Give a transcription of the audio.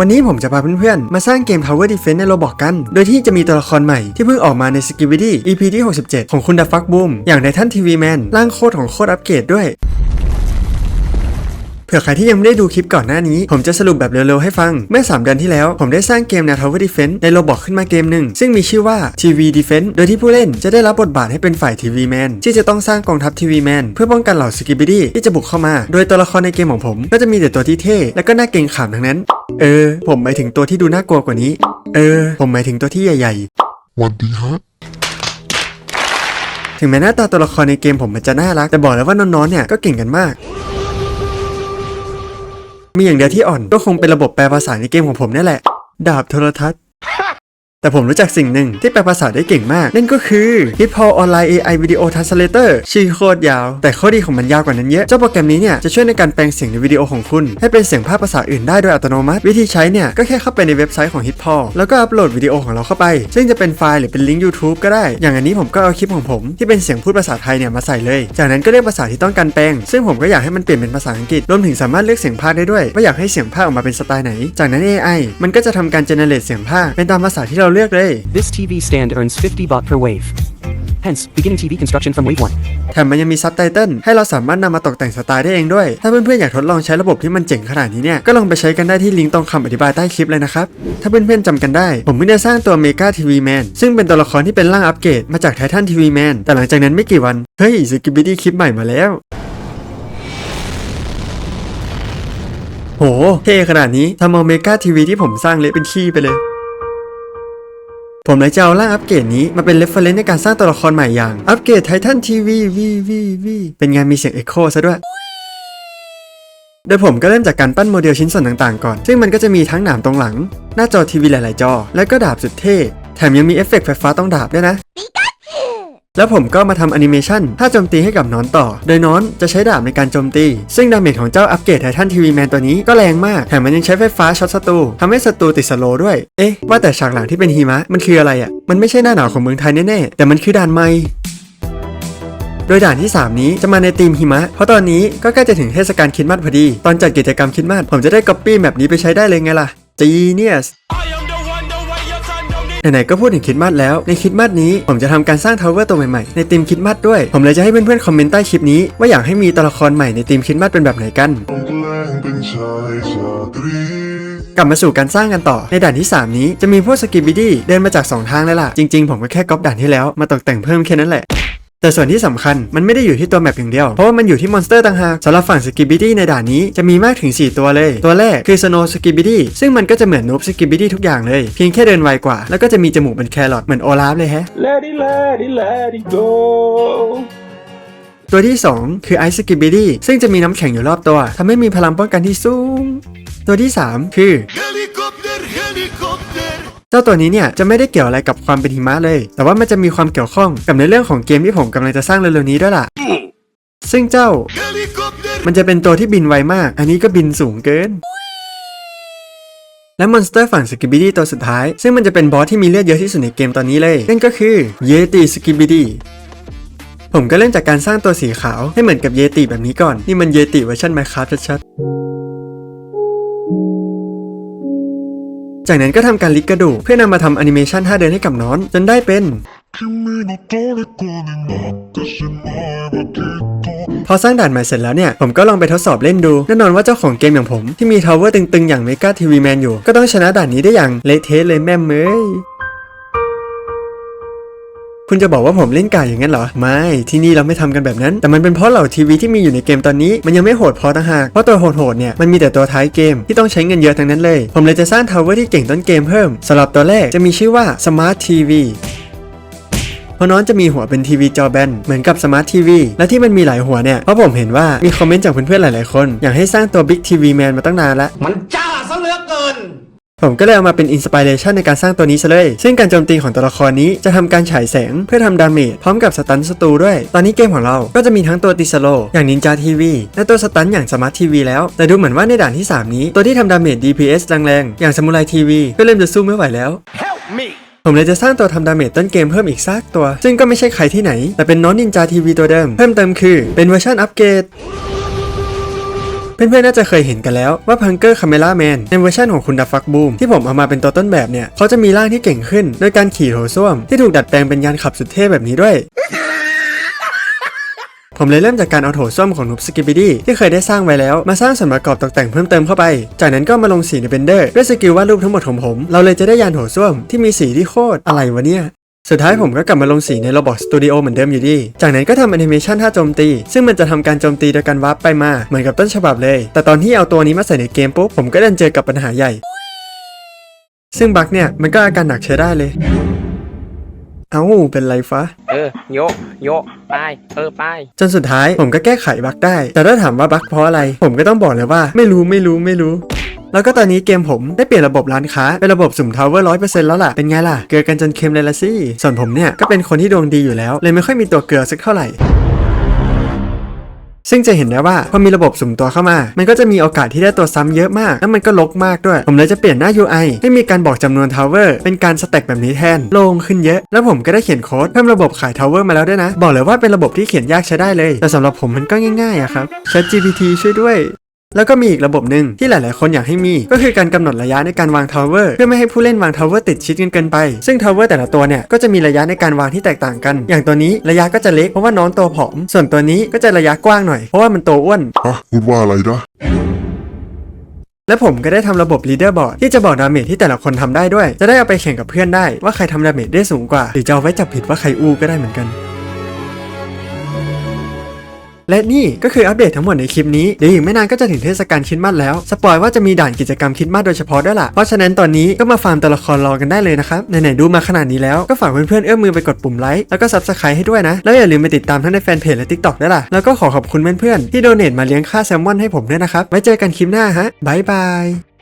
วันนี้ผมจะพาเพื่อนๆ มาสร้างเกม Tower Defense ในโรบอกกัน โดยที่จะมีตัวละครใหม่ที่เพิ่งออกมาใน s k i b i d y EP ที่ 67 ของคุณด a ฟักบูมอย่างในท่านทีวีแมนร่างโคตรของโคตรอัปเกรดด้วย เผื่อใครที่ยังไม่ได้ดูคลิปก่อนหน้านี้ ผมจะสรุปแบบเร็วๆให้ฟัง เมื่อ 3 เดือนที่แล้ว ผมได้สร้างเกมแนว Tower Defense ในโรบอกขึ้นมาเกมหนึ่ง ซึ่งมีชื่อว่า TV Defense โดยที่ผู้เล่นจะได้รับบทบาทให้เป็นฝ่าย TV Man ที่จะต้องสร้างกองทัพ TV Man เพื่อป้องกันเหล่าสกิบิดี้ที่จะบุกเข้ามา โดยตัวละครในเกมของผม ก็จะมีแต่ตัวที่เท่และก็น่าเกรงขามทั้งนั้น เออ ผมหมายถึงตัวที่ดูน่ากลัวกว่านี้ เออ ผมหมายถึงตัวที่ใหญ่วันดีฮะๆถึงแม้หน้าตาตัวละครในเกมผมมันจะน่ารักแต่บอกแล้วว่าน้องๆเนี่ยก็เก่งกันมาก มีอย่างเดียวที่อ่อนก็คงเป็นระบบแปลภาษาในเกมของผมนี่แหละ ดาบโทรทัศน์ แต่ผมรู้จักสิ่งหนึ่งที่แปลภาษาได้เก่งมาก นั่นก็คือ h i p h o Online AI Video Translator ชื่อโคตรยาว แต่ข้อดีของมันยาวกว่านั้นเยอะ เจ้าโปรแกรมนี้เนี่ยจะช่วยในการแปลงเสียงในวิดีโอของคุณ ให้เป็นเสียงภาพภาษาอื่นได้โดยอัตโนมัติ วิธีใช้เนี่ยก็แค่เข้าไปในเว็บไซต์ของ h i p h o แล้วก็อัปโหลดวิดีโอของเราเข้าไป ซึ่งจะเป็นไฟล์หรือเป็นลิงก์ YouTube ก็ได้ อย่างอันนี้ผมก็เอาคลิปของผมที่เป็นเสียงพูดภาษาไทยเนี่ยมาใส่เลย จากนั้นก็เลือกภาษาที่ต้องการแปลง ซึ่งผมก็อยากให้มันเปลี่ยนเป็นภาษาอังกฤษ รวมถึงสามารถเลือกเสียงพากย์ได้ด้วยว่าอยากให้เสียงพากย์ออกมาเป็นสไตล์ไหน จากนั้น AI มันก็จะทำการ generate เสียงพากย์เป็นตามภาษาที่เราเลือกเลย This TV stand earns 50 baht per wave. Hence, beginning TV construction from wave 1. แถมมันยังมีซับไตเติลให้เราสามารถนำมาตกแต่งสไตล์ได้เองด้วย ถ้าเพื่อนๆอยากทดลองใช้ระบบที่มันเจ๋งขนาดนี้เนี่ย ก็ลองไปใช้กันได้ที่ลิงก์ตรงคำอธิบายใต้คลิปเลยนะครับ ถ้าเพื่อนๆจำกันได้ ผมเพิ่งได้สร้างตัวเมกาทีวีแมนซึ่งเป็นตัวละครที่เป็นร่างอัปเกรดมาจากไททันทีวีแมนแต่หลังจากนั้นไม่กี่วัน เฮ้ยสกิบิดี้คลิปใหม่มาแล้ว โหเท่ขนาดนี้ทำเอาเมกาทีวีที่ผมสร้างเละเป็นขี้ไปเลย ผมเลยจะเอาร่างอัปเกรดนี้มาเป็นเรฟเฟรนซ์ในการสร้างตัวละครใหม่อย่างอัปเกรดไททันทีวีวีวีวีเป็นไงมีเสียงเอ็กโคซะด้วยโดยผมก็เริ่มจากการปั้นโมเดลชิ้นส่วนต่างๆก่อน ซึ่งมันก็จะมีทั้งหนามตรงหลัง หน้าจอทีวีหลายๆจอ และก็ดาบสุดเท่ แถมยังมีเอฟเฟกต์ไฟฟ้าต้องดาบด้วยนะ แล้วผมก็มาทำแอนิเมชันท่าโจมตีให้กับน้อนต่อ โดยน้อนจะใช้ดาบในการโจมตี ซึ่งดาเมจของเจ้าอัปเกรดไททันทีวีแมนตัวนี้ก็แรงมาก แถมมันยังใช้ไฟฟ้าช็อตศัตรูทำให้ศัตรูติดสโลด้วย เอ๊ะ ว่าแต่ฉากหลังที่เป็นหิมะ มันคืออะไรอะ่ะ มันไม่ใช่หน้าหนาวของเมืองไทยแน่ๆ แต่มันคือด่านไม้โดยด่านที่ 3 นี้จะมาในธีมหิมะ เพราะตอนนี้ก็ใกล้จะถึงเทศกาลคริสต์มาสพอดี ตอนจัดกิจกรรมคริสต์มาสผมจะได้ก๊อปปี้แบบนี้ไปใช้ได้เลยไงล่ะจีเนียส ไหนๆก็พูดถึงคิดมัดแล้วในคิดมัดนี้ผมจะทำการสร้างทาวเวอร์ตัวใหม่ๆในทีมคิดมัดด้วย ผมเลยจะให้เพื่อนๆคอมเมนต์ใต้คลิปนี้ว่าอยากให้มีตัวละครใหม่ในทีมคิดมัดเป็นแบบไหนกันกลับมาสู่การสร้างกันต่อในด่านที่ 3 นี้จะมีพวกสกิบิดี้เดินมาจาก 2 ทางเลยล่ะ จริงๆ ผมก็แค่ก๊อปด่านที่แล้วมาตกแต่งเพิ่มแค่นั้นแหละ แต่ส่วนที่สำคัญมันไม่ได้อยู่ที่ตัวแมปอย่างเดียว เพราะว่ามันอยู่ที่มอนสเตอร์ต่างหากสำหรับฝั่งสกิบิดี้ในด่านนี้จะมีมากถึง 4 ตัวเลย ตัวแรกคือสโนสกิบิดี้ซึ่งมันก็จะเหมือนนูบสกิบิดี้ทุกอย่างเลย เพียงแค่เดินไวกว่า แล้วก็จะมีจมูกเป็นแครอทเหมือนโอลาฟเลยแฮะ Let it, let it, let it go. ตัวที่ 2 คือไอซ์สกิบิดี้ซึ่งจะมีน้ำแข็งอยู่รอบตัวทำให้มีพลังป้องกันที่สูง ตัวที่ 3 คือ Helikopter Helikopter เจ้าตัวนี้เนี่ยจะไม่ได้เกี่ยวอะไรกับความเป็นหิมะเลย แต่ว่ามันจะมีความเกี่ยวข้องกับในเรื่องของเกมที่ผมกำลังจะสร้างเร็วๆนี้ด้วยล่ะ ซึ่งเจ้า มันจะเป็นตัวที่บินไวมาก อันนี้ก็บินสูงเกิน และมอนสเตอร์ฝั่งสกิบิดี้ตัวสุดท้าย ซึ่งมันจะเป็นบอสที่มีเลือดเยอะที่สุดในเกมตอนนี้เลย นั่นก็คือเยติสกิบิดี้ผมก็เริ่มจากการสร้างตัวสีขาวให้เหมือนกับเยติแบบนี้ก่อน นี่มันเยติเวอร์ชันไมครับชัดๆ จากนั้นก็ทำการลิกกระดูกเพื่อนำมาทำแอนิเมชันท่าเดินให้กับน้อน จนได้เป็นพอสร้างด่านใหม่เสร็จแล้วเนี่ย ผมก็ลองไปทดสอบเล่นดู แน่นอนว่าเจ้าของเกมอย่างผม ที่มีทาวเวอร์ตึงๆ อย่างเมกาทีวีแมนอยู่ ก็ต้องชนะด่านนี้ได้อย่างเละเทะเลยแม่เมย คุณจะบอกว่าผมเล่นกายอย่างนั้นเหรอ ไม่ ที่นี่เราไม่ทำกันแบบนั้น แต่มันเป็นเพราะเหล่าทีวีที่มีอยู่ในเกมตอนนี้ มันยังไม่โหดพอต่างหาก เพราะตัวโหดๆเนี่ยมันมีแต่ตัวท้ายเกมที่ต้องใช้เงินเยอะทั้งนั้นเลย ผมเลยจะสร้างทาวเวอร์ที่เก่งต้นเกมเพิ่มสำหรับตัวแรกจะมีชื่อว่า Smart TV เพราะน้องจะมีหัวเป็นทีวีจอแบนเหมือนกับสมาร์ททีวีและที่มันมีหลายหัวเนี่ยเพราะผมเห็นว่ามีคอมเมนต์จากเพื่อนๆหลายๆคน อยากให้สร้างตัว Big TV Man มาตั้งนานแล้วมันจ้าซะเหลือเกิน ผมก็เลยเอามาเป็นอินสปิเรชันในการสร้างตัวนี้ซะเลย ซึ่งการโจมตีของตัวละครนี้จะทำการฉายแสงเพื่อทำดาเมจพร้อมกับสตันศัตรูด้วย ตอนนี้เกมของเราก็จะมีทั้งตัวติสโล อย่างนินจาทีวีและตัวสตันอย่างสมาร์ททีวีแล้ว แต่ดูเหมือนว่าในด่านที่ 3 นี้ ตัวที่ทำดาเมจ DPS แรงๆ อย่างสมุไรทีวีก็เริ่มจะสู้ไม่ไหวแล้ว Help me. ผมเลยจะสร้างตัวทำดาเมจต้นเกมเพิ่มอีกซากตัว ซึ่งก็ไม่ใช่ใครที่ไหน แต่เป็นน้องนินจาทีวีตัวเดิม เพิ่มเติมคือเป็นเวอร์ชันอัปเกรด เพื่อนๆน่าจะเคยเห็นกันแล้วว่าพังเกอร์คาเมล่าแมนในเวอร์ชันของคุณดัฟฟักบูมที่ผมเอามาเป็นตัวต้นแบบเนี่ยเขาจะมีร่างที่เก่งขึ้นโดยการขี่โถส้วม ที่ถูกดัดแปลงเป็นยานขับสุดเท่แบบนี้ด้วยผมเลยเริ่มจากการเอาโถส้วมของนุบสกิบิดี้ที่เคยได้สร้างไว้แล้ว มาสร้างส่วนประกอบตกแต่งเพิ่มเติมเข้าไป จากนั้นก็มาลงสีในเบนเดอร์ด้วยสกิลวาดรูปทั้งหมดของผม เราเลยจะได้ยานโถส้วมที่มีสีที่โคตรอะไรวะเนี่ย สุดท้ายผมก็กลับมาลงสีใน Roblox Studio เหมือนเดิมอยู่ดี จากนั้นก็ทำแอนิเมชันท่าโจมตี ซึ่งมันจะทำการโจมตีโดยการวาร์ปไปมา เหมือนกับต้นฉบับเลย แต่ตอนที่เอาตัวนี้มาใส่ในเกมปุ๊บ ผมก็ดันเจอกับปัญหาใหญ่ ซึ่งบั๊กเนี่ย มันก็อาการหนักใช้ได้เลย เอ้า เป็นไรฟะ เออ โยกโยกไปเออไปจนสุดท้ายผมก็แก้ไขบั๊กได้ แต่ถ้าถามว่าบั๊กเพราะอะไร ผมก็ต้องบอกเลยว่า ไม่รู้ไม่รู้ไม่รู้ แล้วก็ตอนนี้เกมผมได้เปลี่ยนระบบร้านค้า เป็นระบบสุ่มทาวเวอร์ร้อยเปอร์เซ็นต์แล้วล่ะ เป็นไงล่ะ เกลือกันจนเค็มเลยละสิ ส่วนผมเนี่ย ก็เป็นคนที่ดวงดีอยู่แล้ว เลยไม่ค่อยมีตัวเกลือสักเท่าไหร่ซึ่งจะเห็นได้ว่าพอมีระบบสุ่มตัวเข้ามา มันก็จะมีโอกาสที่ได้ตัวซ้ำเยอะมาก แล้วมันก็ลกมากด้วย ผมเลยจะเปลี่ยนหน้า UI ให้มีการบอกจำนวนทาวเวอร์เป็นการสแต็กแบบนี้แทน โล่งขึ้นเยอะ แล้วผมก็ได้เขียนโค้ดเพิ่มระบบขายทาวเวอร์มาแล้วด้วยนะ บอกเลยว่าเป็นระบบที่เขียนยากใช้ได้เลย แต่สำหรับผมมันก็ง่ายๆอะครับ ChatGPT ช่วยด้วย แล้วก็มีอีกระบบหนึ่งที่หลาย ๆ คนอยากให้มี ก็คือการกำหนดระยะในการวางทาวเวอร์เพื่อไม่ให้ผู้เล่นวางทาวเวอร์ติดชิดกันเกินไป ซึ่งทาวเวอร์แต่ละตัวเนี่ยก็จะมีระยะในการวางที่แตกต่างกัน อย่างตัวนี้ระยะก็จะเล็กเพราะว่าน้องตัวผอม ส่วนตัวนี้ก็จะระยะกว้างหน่อยเพราะว่ามันตัวอ้วนฮะพูดว่าอะไรนะและผมก็ได้ทำระบบ leader board ที่จะบอกดาเมจที่แต่ละคนทำได้ด้วย จะได้เอาไปแข่งกับเพื่อนได้ ว่าใครทำดาเมจได้สูงกว่า หรือจะเอาไว้จับผิดว่าใครอู้ก็ได้เหมือนกัน และนี่ก็คืออัปเดตทั้งหมดในคลิปนี้ เดี๋ยวอีกไม่นานก็จะถึงเทศกาลคริดมาสแล้ว สปอยว่าจะมีด่านกิจกรรมคริดมาสโดยเฉพาะด้วยล่ะ เพราะฉะนั้นตอนนี้ก็มาฟาร์มตัวละครรอกันได้เลยนะครับ ไหนๆดูมาขนาดนี้แล้วก็ฝากเพื่อนๆเอื้อมมือไปกดปุ่มไลค์แล้วก็ซับสไครต์ให้ด้วยนะ แล้วอย่าลืมไปติดตามทั้งในแฟนเพจและทิกตอกด้วยล่ะ แล้วก็ขอขอบคุณเพื่อนๆที่โดเนทมาเลี้ยงค่าแซลมอนให้ผมด้วยนะครับ ไว้เจอกันคลิปหน้าฮะบ๊ายบาย